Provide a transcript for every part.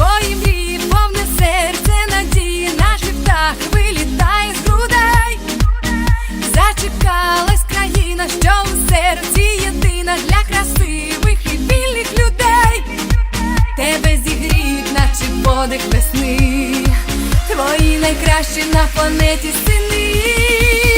Твої мрії, повне серце надії, наш птах вилітає з грудей, зачекалась країна, що в серці єдина для красивих і вільних людей, тебе зігріють, наче подих весни, твої найкращі на планеті сини.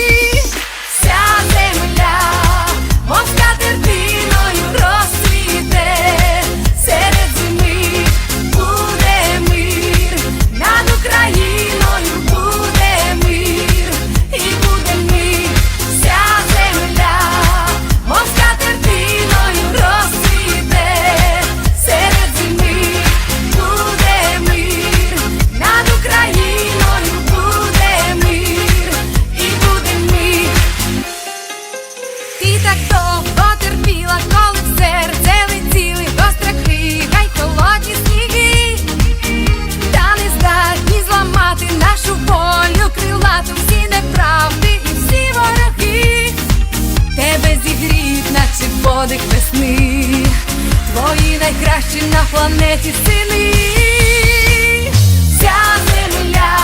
Подих весни, твої найкращі на планеті сини. Вся земля,